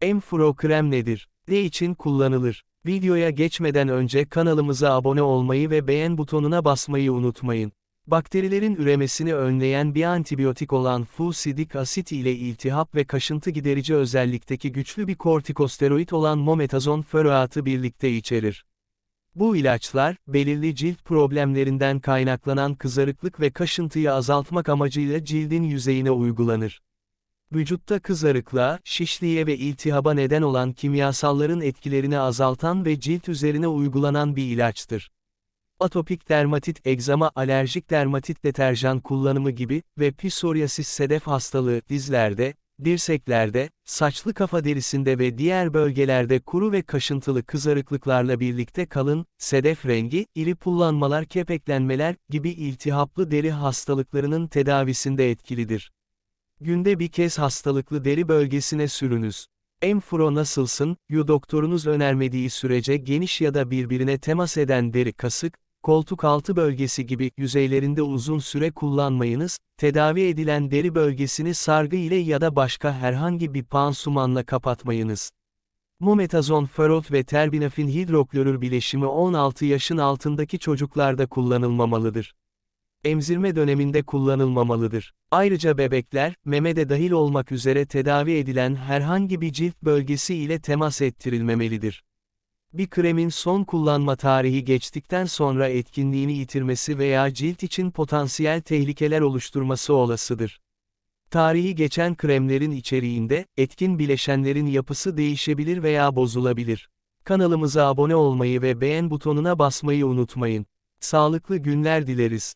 Enfro krem nedir? Ne için kullanılır? Videoya geçmeden önce kanalımıza abone olmayı ve beğen butonuna basmayı unutmayın. Bakterilerin üremesini önleyen bir antibiyotik olan fusidik asit ile iltihap ve kaşıntı giderici özellikteki güçlü bir kortikosteroid olan mometazon furoatı birlikte içerir. Bu ilaçlar, belirli cilt problemlerinden kaynaklanan kızarıklık ve kaşıntıyı azaltmak amacıyla cildin yüzeyine uygulanır. Vücutta kızarıklığa, şişliğe ve iltihaba neden olan kimyasalların etkilerini azaltan ve cilt üzerine uygulanan bir ilaçtır. Atopik dermatit, egzama, alerjik dermatit deterjan kullanımı gibi ve psoriasis sedef hastalığı dizlerde, dirseklerde, saçlı kafa derisinde ve diğer bölgelerde kuru ve kaşıntılı kızarıklıklarla birlikte kalın, sedef rengi, iri pullanmalar, kepeklenmeler gibi iltihaplı deri hastalıklarının tedavisinde etkilidir. Günde bir kez hastalıklı deri bölgesine sürünüz. Enfro nasılsın, yu doktorunuz önermediği sürece geniş ya da birbirine temas eden deri kasık, koltuk altı bölgesi gibi yüzeylerinde uzun süre kullanmayınız, tedavi edilen deri bölgesini sargı ile ya da başka herhangi bir pansumanla kapatmayınız. Mometazon ferot ve terbinafin hidroklorür bileşimi 16 yaşın altındaki çocuklarda kullanılmamalıdır. Emzirme döneminde kullanılmamalıdır. Ayrıca bebekler, meme de dahil olmak üzere tedavi edilen herhangi bir cilt bölgesi ile temas ettirilmemelidir. Bir kremin son kullanma tarihi geçtikten sonra etkinliğini yitirmesi veya cilt için potansiyel tehlikeler oluşturması olasıdır. Tarihi geçen kremlerin içeriğinde, etkin bileşenlerin yapısı değişebilir veya bozulabilir. Kanalımıza abone olmayı ve beğen butonuna basmayı unutmayın. Sağlıklı günler dileriz.